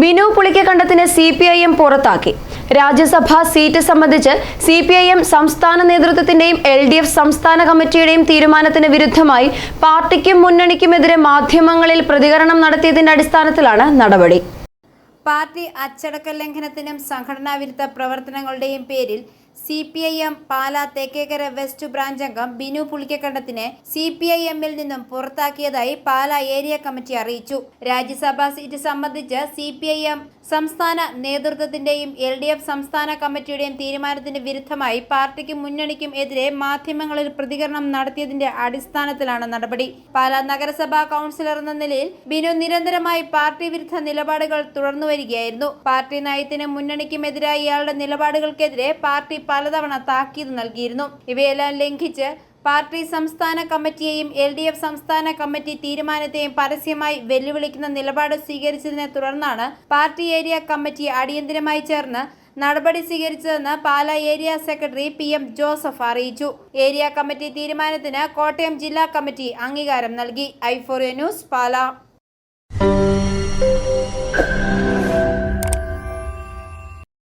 ബിനു പുളിക്കക്കണ്ടത്തിന് C P I M പുറത്താക്കി. രാജ്യസഭാ seat സംബന്ധിച്ച് സി പി ഐ എം സംസ്ഥാന നേതൃത്വത്തിന്റെയും എൽ ഡി എഫ് സംസ്ഥാന കമ്മിറ്റിയുടെയും തീരുമാനത്തിന് വിരുദ്ധമായി പാർട്ടിക്കും മുന്നണിക്കുമെതിരെ മാധ്യമങ്ങളിൽ പ്രതികരണം നടത്തിയതിന്റെ അടിസ്ഥാനത്തിലാണ് നടപടി. പാർട്ടി അച്ചടക്ക ലംഘനത്തിനും സംഘടനാ വിരുദ്ധ പ്രവർത്തനങ്ങളുടെയും പേരിൽ C P I M Pala Thekkekara west branch അംഗം ബിനു പുളിക്കക്കണ്ടത്തിനെ സി പി ഐ എമ്മിൽ നിന്നും പുറത്താക്കിയതായി പാലാ ഏരിയ കമ്മിറ്റി അറിയിച്ചു. രാജ്യസഭാ സീറ്റ് സംബന്ധിച്ച് സി പി ഐ എം സംസ്ഥാന നേതൃത്വത്തിന്റെയും എൽ ഡി എഫ് സംസ്ഥാന കമ്മിറ്റിയുടെയും തീരുമാനത്തിന് വിരുദ്ധമായി പാർട്ടിക്കും മുന്നണിക്കും എതിരെ മാധ്യമങ്ങളിൽ പ്രതികരണം നടത്തിയതിന്റെ അടിസ്ഥാനത്തിലാണ് നടപടി. പാലാ നഗരസഭാ കൗൺസിലർ എന്ന നിലയിൽ ബിനു നിരന്തരമായി പാർട്ടി വിരുദ്ധ നിലപാടുകൾ തുടർന്നു വരികയായിരുന്നു പാർട്ടി നയത്തിനും മുന്നണിക്കുമെതിരായ ഇയാളുടെ നിലപാടുകൾക്കെതിരെ പാർട്ടി പലതവണ താക്കീത് നൽകിയിരുന്നു. ഇവയെല്ലാം ലംഘിച്ച് പാർട്ടി സംസ്ഥാന കമ്മിറ്റിയെയും എൽ ഡി എഫ് സംസ്ഥാന കമ്മിറ്റി തീരുമാനത്തെയും പരസ്യമായി വെല്ലുവിളിക്കുന്ന നിലപാട് സ്വീകരിച്ചതിനെ തുടർന്നാണ് പാർട്ടി ഏരിയ കമ്മിറ്റി അടിയന്തരമായി ചേർന്ന് നടപടി സ്വീകരിച്ചതെന്ന് Pala area secretary P M Joseph അറിയിച്ചു. ഏരിയ കമ്മിറ്റി തീരുമാനത്തിന് കോട്ടയം ജില്ലാ കമ്മിറ്റി അംഗീകാരം നൽകി. ഐ ഫോറിയ ന്യൂസ് പാലാ.